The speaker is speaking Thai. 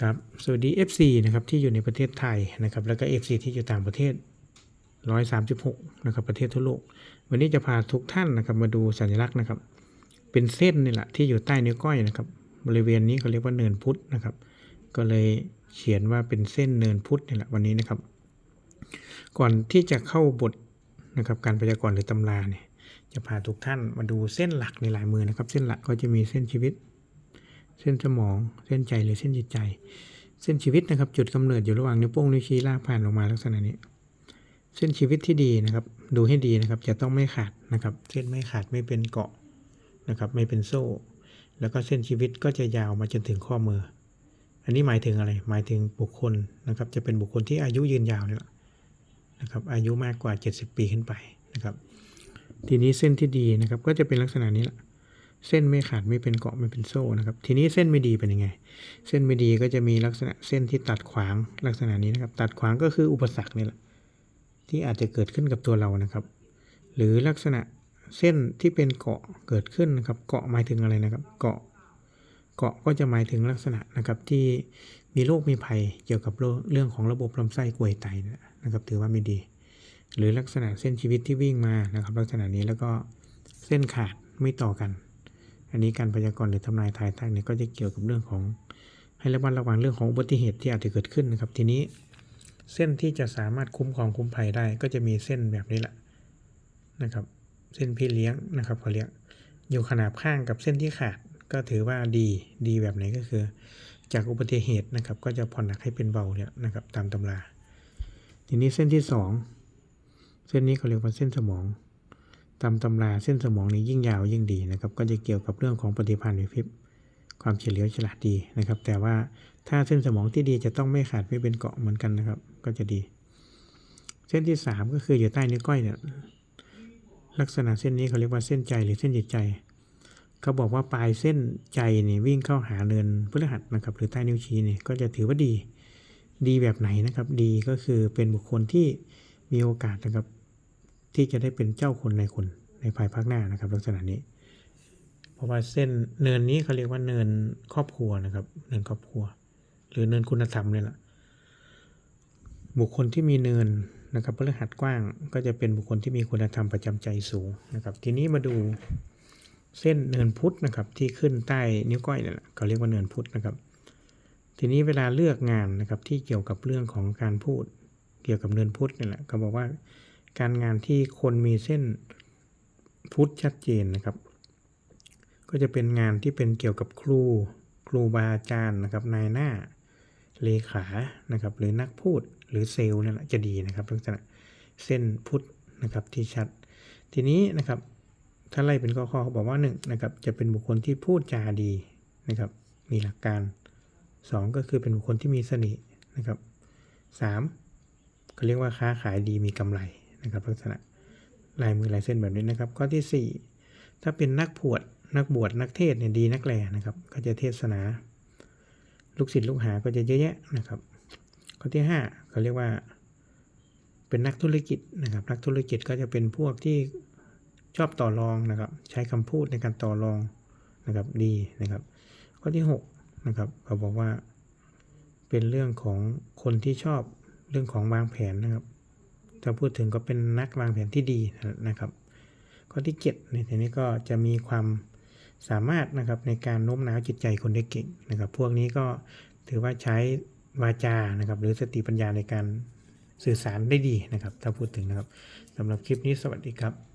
ครับสวัสดี FC นะครับที่อยู่ในประเทศไทยนะครับแล้วก็ FC ที่อยู่ต่างประเทศ 136นะครับประเทศทั่วโลก วันนี้จะพาทุกท่านนะครับมาดูสัญลักษณ์นะครับ เป็นเส้นนี่แหละที่อยู่ใต้นิ้วก้อยนะครับ บริเวณนี้เขาเรียกว่าเนินพุทธนะครับ ก็เลยเขียนว่าเป็นเส้นเนินพุทธนี่แหละวันนี้นะครับ ก่อนที่จะเข้าบทนะครับการพยากรณ์หรือตำราเนี่ยจะพาทุกท่านมาดูเส้นหลักในลายมือนะครับ เส้นหลักก็จะมีเส้นชีวิต เส้นสมองเส้นใจหรือเส้นจิตใจ เส้นชีวิตนะครับ จุดกำเนิดอยู่ระหว่างนิ้วโป้งนิ้วชี้ลากผ่านลงมาลักษณะนี้ เส้นชีวิตที่ดีนะครับ ดูให้ดีนะครับ จะต้องไม่ขาดนะครับ เส้นไม่ขาดไม่เป็นเกาะนะครับ ไม่เป็นโซ่ แล้วก็เส้นชีวิตก็จะยาวมาจนถึงข้อมือ อันนี้หมายถึงอะไร หมายถึงบุคคลนะครับ จะเป็นบุคคลที่อายุยืนยาวเนี่ยแหละนะครับ อายุมากกว่า 70 ปีขึ้นไปนะครับ ทีนี้เส้นที่ดีนะครับ ก็จะเป็นลักษณะนี้แหละ เส้นไม่ขาดไม่เป็นเกาะไม่เป็นโซ่นะครับ ทีนี้เส้นไม่ดีเป็นยังไง เส้นไม่ดีก็จะมีลักษณะเส้นที่ตัดขวางลักษณะนี้นะครับ ตัดขวางก็คืออุปสรรคนี่แหละที่อาจจะเกิดขึ้นกับตัวเรานะครับ หรือลักษณะเส้นที่เป็นเกาะเกิดขึ้นนะครับ เกาะหมายถึงอะไรนะครับ เกาะเกาะก็จะหมายถึงลักษณะนะครับที่มีโรคมีภัยเกี่ยวกับเรื่องของระบบลำไส้กวยไตนะครับ ถือว่าไม่ดี หรือลักษณะเส้นชีวิตที่วิ่งมานะครับ ลักษณะนี้แล้วก็เส้นขาดไม่ต่อกัน อันนี้การพยากรณ์หรือทำนายทายทักเนี่ยก็จะเกี่ยวกับเรื่องของให้ระมัดระวังเรื่องของอุบัติเหตุที่อาจจะเกิดขึ้นนะครับ ทีนี้เส้นที่จะสามารถคุ้มครองคุ้มภัยได้ก็จะมีเส้นแบบนี้แหละนะครับ เส้นพี่เลี้ยงนะครับเขาเรียกอยู่ขนาบข้างกับเส้นที่ขาดก็ถือว่าดีดีแบบไหนก็คือ จากอุบัติเหตุนะครับ ก็จะผ่อนหนักให้เป็นเบาเนี่ยนะครับตามตำรา ทีนี้เส้นที่สองเส้นนี้เขาเรียกว่าเส้นสมอง ตามตำราเส้นสมองนี้ยิ่งยาวยิ่งดีนะครับ ก็จะเกี่ยวกับเรื่องของปฏิภาณไหวพริบความเฉลียวฉลาดดีนะครับ แต่ว่าถ้าเส้นสมองที่ดีจะต้องไม่ขาดไม่เป็นเกาะเหมือนกันนะครับ ก็จะดี เส้นที่สามก็คืออยู่ใต้นิ้วก้อยเนี่ยลักษณะเส้นนี้เขาเรียกว่าเส้นใจหรือเส้นจิตใจ เขาบอกว่าปลายเส้นใจนี่วิ่งเข้าหาเนินพฤหัสนะครับ หรือใต้นิ้วชี้นี่ก็จะถือว่าดี ดีแบบไหนนะครับ ดีก็คือเป็นบุคคลที่มีโอกาสนะครับ ที่จะได้เป็นเจ้าคนในคนในภายภาคหน้านะครับ ลักษณะนี้ เพราะว่าเส้นเนินนี้เขาเรียกว่าเนินครอบครัวนะครับ เนินครอบครัว หรือเนินคุณธรรมเนี่ยแหละบุคคลที่มีเนินนะครับพฤหัสกว้างก็จะเป็นบุคคลที่มีคุณธรรมประจำใจสูงนะครับ ทีนี้มาดูเส้นเนินพุทธนะครับ ที่ขึ้นใต้นิ้วก้อยเนี่ยแหละเขาเรียกว่าเนินพุทธนะครับ ทีนี้เวลาเลือกงานนะครับที่เกี่ยวกับเรื่องของการพูด เกี่ยวกับเนินพุทธเนี่ยแหละเขาบอกว่า การงานที่คนมีเส้นพุทธชัดเจนนะครับ ก็จะเป็นงานที่เป็นเกี่ยวกับครู ครูบาอาจารย์นะครับ นายหน้าเลขานะครับ หรือนักพูดหรือเซลล์นั่แหละจะดีนะครับ ลักษณะเส้นพุทธนะครับที่ชัด ทีนี้นะครับ ถ้าไล่เป็นข้อๆเขาบอกว่าหนึ่งนะครับจะเป็นบุคคลที่พูดจาดีนะครับ มีหลักการสองก็คือเป็นบุคคลที่มีเสน่ห์นะครับสามเขาเรียกว่าค้าขายดีมีกำไร นะครับลักษณะลายมือลายเส้นแบบนี้นะครับ ข้อที่ 4 ถ้าเป็นนักบวชนักบวชนักเทศเนี่ยดีนักแลนะครับ ก็จะเทศนา ลูกศิษย์ลูกหาก็จะเยอะแยะนะครับ ข้อที่5เขาเรียกว่า เป็นนักธุรกิจนะครับ นักธุรกิจก็จะเป็นพวกที่ชอบต่อรองนะครับ ใช้คำพูดในการต่อรองนะครับดีนะครับ ข้อที่6นะครับเขาบอกว่าเป็นเรื่องของคนที่ชอบเรื่องของวางแผนนะครับ ถ้าพูดถึงก็เป็นนักวางแผนที่ดีนะครับ ข้อที่ 7 ในทีนี้ก็จะมีความสามารถนะครับในการโน้มน้าวจิตใจคนได้เก่งนะครับ พวกนี้ก็ถือว่าใช้วาจานะครับ หรือสติปัญญาในการสื่อสารได้ดีนะครับ ถ้าพูดถึงนะครับสำหรับคลิปนี้สวัสดีครับ